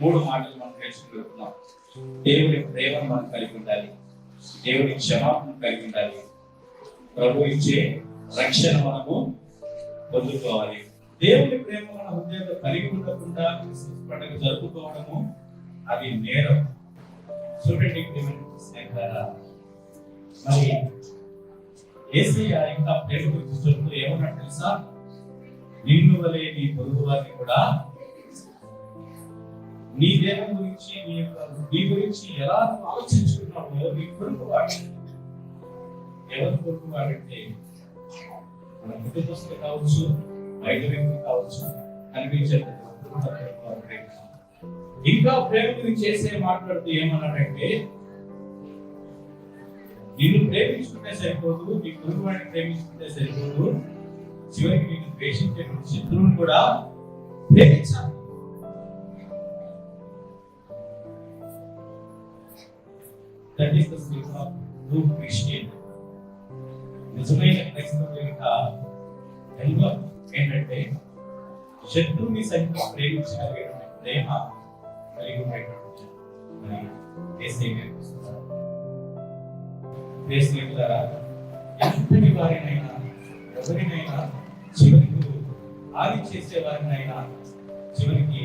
మూడు మాటలు మనం నేర్చుకుంటున్నాం. దేవుడి ప్రేమను మనం కలిగి ఉండాలి. దేవుడి క్షమాపణ కలిగి ఉండాలి. ప్రభు ఇచ్చే రక్షణ మనము పొందుకోవాలి. దేవుడి ప్రేమ మన హృదయంలో కలిగి ఉండకుండా క్రిస్మస్ పండుగ జరుపుకోవడము అది నేరం. చూడండి స్నేహితులారా, మరి ఏసయ్య ఇంకా ప్రేమ గురించి చెప్తూ ఏమన్నా తెలుసా? నిన్ను వలే నీ పొరుగు వారిని కూడా నీ దేహం గురించి నీ యొక్క నీ గురించి ఎలా నువ్వు ఆలోచించుకున్నావో నీ కొడుకు వాడు ఎవరి కొడుకు వాడంటే మన కుటుంబస్తులు కావచ్చు బయట వ్యక్తులు కావచ్చు కనిపించే ఇంకా ప్రేమ గురించి చేసే మాట్లాడుతూ ఏమన్నాడంటే నిన్ను ప్రేమించుకుంటే సరిపోదు నీ పొరుగు వాడిని ప్రేమించుకుంటే సరిపోదు. చివరికి నేను ద్వేషించే శత్రువుని కూడా ప్రేమించాలి. That is the spirit of true Christian నిజమైన క్రైస్తవుల యొక్క ఎల్వ ఏంటంటే శత్రువుని సైతం ప్రేమించగలిగిన ప్రేమ కలిగి ఉండేటువంటి స్నేహితులారా, ఎంతటి వారినైనా ఎవరినైనా చివరికి ఆది చేసే వారినైనా చివరికి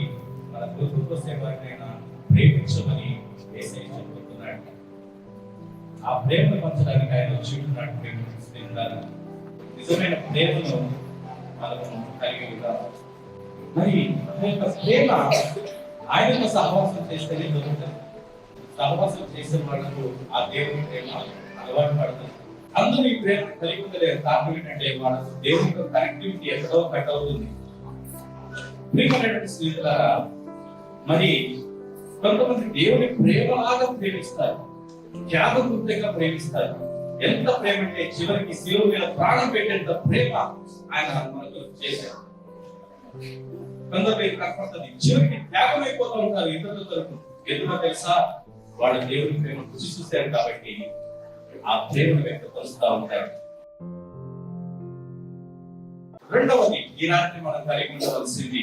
మన గుర్తుకు వచ్చే వారినైనా ప్రేమించమని వేసే చెబుతున్నాడు ఆ ప్రేమను పంచడానికి ఆయన వచ్చి ఉంటున్నాడు ప్రేమ స్నేహితులారా. నిజమైన ప్రేమను మనము కలిగి ఉంటాం మరి ఆ యొక్క ప్రేమ ఆయనతో సహవాసం చేస్తేనే దొరుకుతుంది. సహవాసం చేసే వాళ్ళకు ఆ దేవుని ప్రేమ అలవాటు పడుతుంది. అందరూ ఈ ప్రేమ కలిగి ఉండలేదు కారణం ఏంటంటే వాళ్ళకు దేవునితో కనెక్టివిటీ ఎక్కడో కట్ అవుతుంది. ప్రియమైనటువంటి స్నేహితులారా మరి కొంతమంది దేవుని ప్రేమలాగా ప్రేమిస్తారు. త్యాగకృత్యంగా ప్రేమిస్తారు ఎంత ప్రేమ అంటే చివరికి శిలువ మీద ప్రాణం పెట్టేంత ప్రేమ ఆయన మనకు చేశారు కొందరు కనపడుతుంది చివరికి త్యాగం అయిపోతూ ఉంటారు. ఇతరుల తరపు ఎందుకో తెలుసా? వాళ్ళ దేవుని ప్రేమ రుచి చూశారు కాబట్టి ఆ ప్రేమను వ్యక్తపరుస్తూ ఉంటారు. రెండవది ఈ రాత్రి మనం కలిగి ఉండవలసింది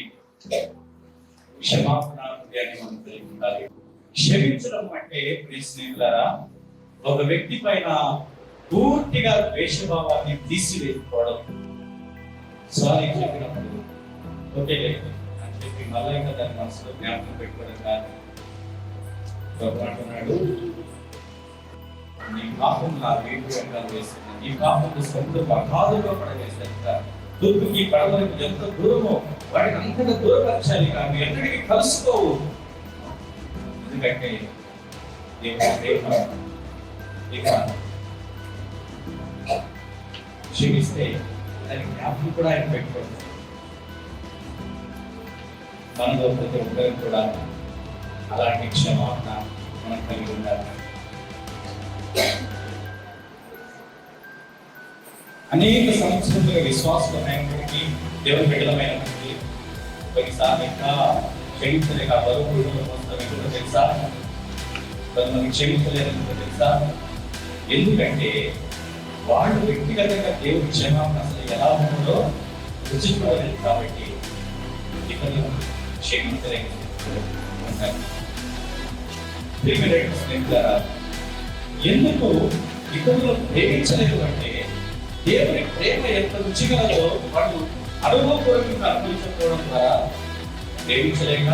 క్షమాపణ హృదయాన్ని మనం కలిగి ఉండాలి. క్షమించడం అంటే ప్రియ ఒక వ్యక్తి పైన పూర్తిగా ద్వేషభావాన్ని తీసివేసుకోవడం సారీ చెప్పినప్పుడు ఓకే అని చెప్పి మళ్ళీ ఇంకా దాని మనసులో జ్ఞాపకం పెట్టుకోవడం కాదు. ప్రభు అంటున్నాడు నీ పాపం నా వీపు వెంటాలు వేస్తుంది నీ పాపం సొంత అగాధంలో పడవేసేంత తూర్పుకి పడవలకు ఎంత దూరమో వాడికి అంతగా దూరపరచాలి కానీ ఎక్కడికి కలుసుకోవు ఎందుకంటే దేవుని ప్రేమ ఇక క్షమిస్తే దాని జ్ఞాపకం కూడా ఆయన పెట్టుకోండి మనలో ప్రతి ఒక్కరికి కూడా అలాంటి క్షమాపణ మనం కలిగి ఉండాలి. అనేక సంవత్సరాలుగా అయినప్పటికీ దేవుని బిడ్డలమైనప్పటికీ కొన్నిసార్లు ఇంకా క్షమించలేక బరువు తెలుసా? కొంతమంది క్షమించలేదని తెలుసా? ఎందుకంటే వాళ్ళు వ్యక్తిగతంగా దేవుడి క్షమాపణ అసలు ఎలా ఉందో రుచి చూడలేదు కాబట్టి ఇతను క్షమించలేని ఎందుకు ఇతరులు ప్రేమించలేదు అంటే దేవుని ప్రేమ ఎంత రుచిగలదో వాళ్ళు అనుభవపూర్వకంగా అనుభవించకపోవడం ద్వారా ప్రేమించలేక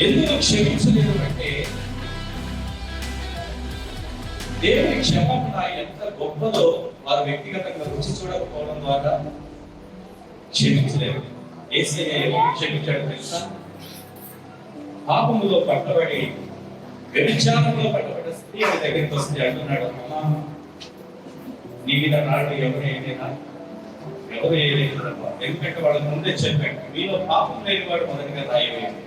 ఎందుకు క్షమించలేదు అంటే దేవుని క్షమాపణ ఎంత గొప్పదో వారు వ్యక్తిగతంగా రుచి చూడకపోవడం ద్వారా క్షమించలేదు ఏసయ్య క్షమించాడు తెలుసా? పాపములో పట్టబడి వ్యభిచారంలో పట్టబడ్డ స్త్రీ ఆమె దగ్గరికి వస్తే అంటున్నాడు అమ్మా నీ మీద నాడు ఎవరు ఏదైనా ఎవరు ఏదైనా ఎందుకంటే వాళ్ళ ముందే చెప్పాడు మీలో పాపం లేని వాడు మొదటిగా రాయవేయండి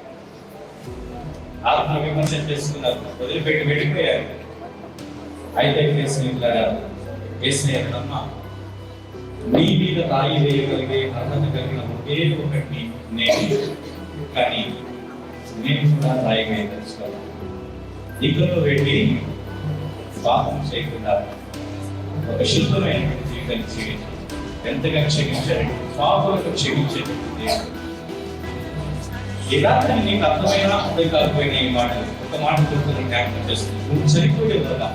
ఆత్మ విమర్శన చేసుకున్నారు. వదిలిపెట్టి వెళ్ళిపోయారు అయితే స్నేహితులారా ఏసయ్య అమ్మా నీ మీద రాయి వేయగలిగే అర్హత కలిగిన ఒకే ఒకటి నేను. కానీ నేను కూడా రాయి వేయదలుచుకోవాలి ఇకను వెళ్ళి పాపం చేయకుండా ఒక శుద్ధమైన జీవితాన్ని చేయండి ఎంతగా క్షమించారండి పాపలకు క్షమించేది దేవుడు ఈ నీకు అర్థమైనా అర్థం కాకపోయినా ఈ మాటలు. ఒక మాట చెప్తున్న జ్ఞాపకం చేస్తుంది. నువ్వు చనిపోయే కదా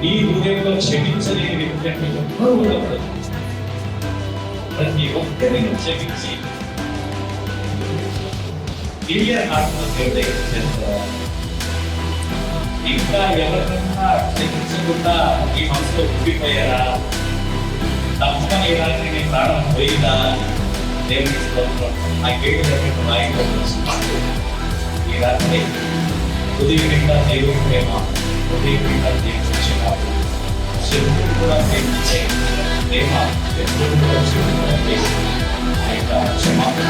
నీ హృదయంలో క్షమించలేని వ్యక్తి అంటే ఎవ్వరూ ఉండకూడదు ప్రతి ఒక్కరిని క్షమించి క్లియర్ హార్ట్తో దేవుడు ఇంకా ఎవరికన్నా క్షమించకుండా ఈ మనసులో ఉండిపోయారా? తప్పని ఇలాంటి ప్రాణం పోయిందా? ఆ గేటు దగ్గర వాయిలో ఈ రాత్రి ఉదయం నిండా దేవుని ప్రేమ ఉదయం నిండా దేవుని క్షమాపణ శత్రువులు కూడా ప్రేమించే ప్రేమ శత్రువులు కూడా శత్రువులు ప్రేమ ఆ యొక్క క్షమాపణ.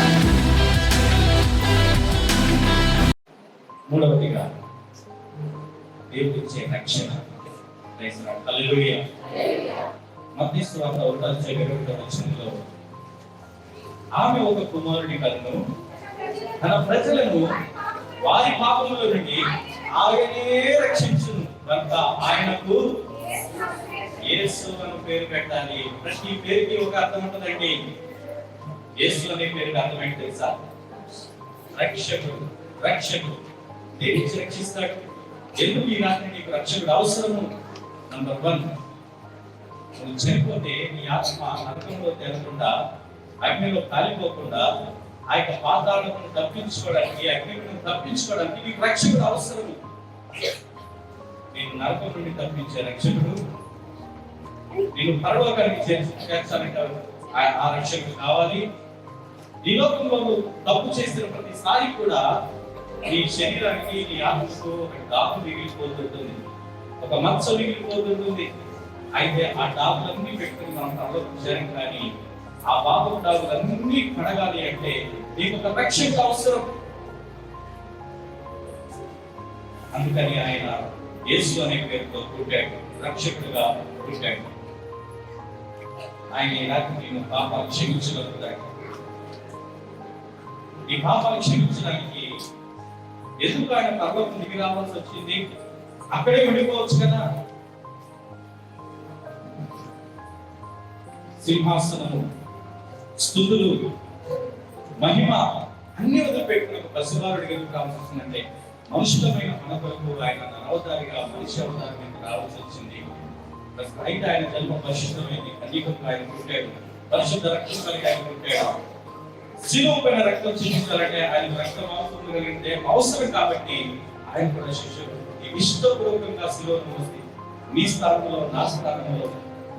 మూడవదిగా దేవుడు ఇచ్చే రక్షణ. హల్లెలూయా. మధ్యస్థ వార్త ఒకటి వచనంలో ఆమె ఒక కుమారుడి కలను తన ప్రజలను వారి పాపంలో నుండి ఆయనే రక్షించును. కనుక ఆయనకు యేసు అని పేరు పెట్టాలి. ప్రతి పేరుకి ఒక అర్థం ఉంటుందండి. యేసు అనే పేరుకి అర్థం ఏంటి తెలుసా? రక్షకుడు రక్షకుడు. దేని నుంచి రక్షిస్తాడు? ఎందుకు ఈ రాత్రి నీకు రక్షకుడు అవసరము? నంబర్ వన్ నువ్వు చనిపోతే నీ ఆత్మ నరకంలో తేలకుండా అగ్నిలో కాలిపోకుండా ఆ యొక్క పాతాలను తప్పించుకోవడానికి అగ్నిని తప్పించుకోవడానికి నీకు రక్షకుడు అవసరం నేను నరకం నుండి తప్పించే రక్షకుడు. నేను పరలోకానికి చేర్చ- చేర్చాలంటే ఆ- రక్షకుడు కావాలి. ఈ లోకంలో తప్పు చేసిన ప్రతిసారి కూడా నీ శరీరానికి నీ ఆత్మకు ఒక డాకు మిగిలిపోతుంటుంది. ఒక మచ్చ మిగిలిపోతుంటుంది. అయితే ఆ డాకులన్నీ పెట్టుకుని మనం పరలోకం కానీ ఆ పాపం డాకులన్నీ కడగాలి అంటే నీకు ఒక రక్షణ అవసరం. అందుకని ఆయన యేసు అనే పేరుతో పుట్టాడు రక్షకుడుగా పుట్టాడు. ఆయన ఈ రాత్రి నేను పాపాలు క్షమించగలుగుతాడు ఈ పాపాలు క్షమించడానికి ఎందుకు ఆయన పర్వతం దిగి రావాల్సి వచ్చింది? అక్కడే ఉండిపోవచ్చు కదా. సింహాసనము స్థుతులు మహిమ అన్ని వదిలిపెట్టిన ఒక పసివారుడికి ఎందుకు రావాల్సి వచ్చిందంటే మనుషులమైన మన కొరకు ఆయన అవతారిగా మనిషి అవతారం మీద రావాల్సి వచ్చింది. అయితే ఆయన జన్మ పరిశుద్ధమైంది. కనీకంగా ఆయన పుట్టాడు పరిశుద్ధ రక్తం కలిగి ఆయన పుట్టాడు శిలువ పైన రక్తం చూపించాలంటే ఆయన రక్తం అవసరం కలిగితే అవసరం కాబట్టి ఆయన కూడా శిష్యుడు ఈ ఇష్టపూర్వకంగా శిలువను మోసి మీ స్థానంలో నా స్థానంలో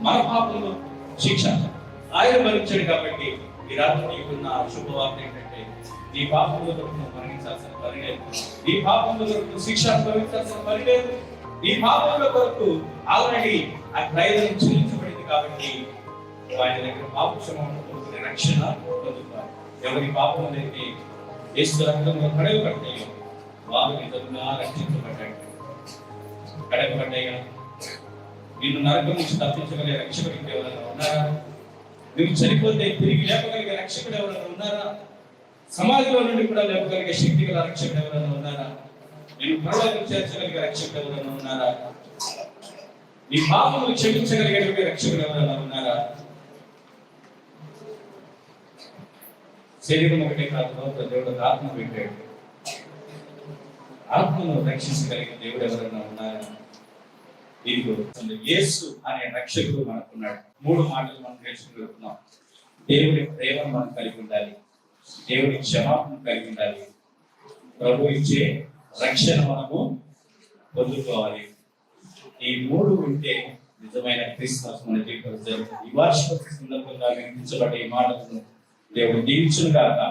మన పాపంలో శిక్ష. ఆయన భరించాడు కాబట్టి ఈ రాత్రి నీకున్న శుభవార్త ఏంటంటే నీ పాపంలో కొరకు మరణించాల్సిన పని లేదు. నీ పాపంలో కొరకు శిక్ష అనుభవించాల్సిన పని లేదు. నీ పాపంలో కొరకు ఆల్రెడీ ఆ ప్రయోజనం చెల్లించబడింది కాబట్టి ఆయన దగ్గర పాప పొందుకునే రక్షణ పొందుతారు ఎవరి పాపం అయితే యేసు రక్తంలో కడగబడ్డాయో వారు నిజంగా రక్షించబడ్డాడు కడగబడ్డాయా నిన్ను నరకం నుంచి తప్పించగలిగే రక్షకుడికి ఎవరైనా ఉన్నారా? నువ్వు చనిపోతే తిరిగి లేపగలిగే రక్షకుడు ఎవరైనా ఉన్నారా? సమాజంలో నుండి కూడా లేపగలిగే శక్తి గల రక్షకుడు ఎవరైనా ఉన్నారా? నేను పరలోకం చేర్చగలిగే రక్షకుడు ఎవరైనా ఉన్నారా? నీ పాపములు క్షమించగలిగే రక్షకుడు ఎవరైనా ఉన్నారా? శరీరం ఒకటే కాదు దేవుడు ఆత్మ పెట్టాడు. ఆత్మను రక్షించగలిగిన దేవుడు ఎవరైనా ఉన్నారా? ఇదిగో యేసు అనే రక్షకుడు మనకున్నాడు. మూడు మాటలు మనం నేర్చుకుంటున్నాం దేవుని ప్రేమ మనం కలిగి ఉండాలి. దేవుని క్షమాపణ కలిగి ఉండాలి. ప్రభు ఇచ్చే రక్షణ మనము పొందుకోవాలి. ఈ మూడు ఉంటే నిజమైన క్రిస్మస్ మన జీవితంలో జరుగుతుంది. ఈ వార్షిక సందర్భంగా వినిపించబడే ఈ మాటలను దేవుడు దీవించును కాక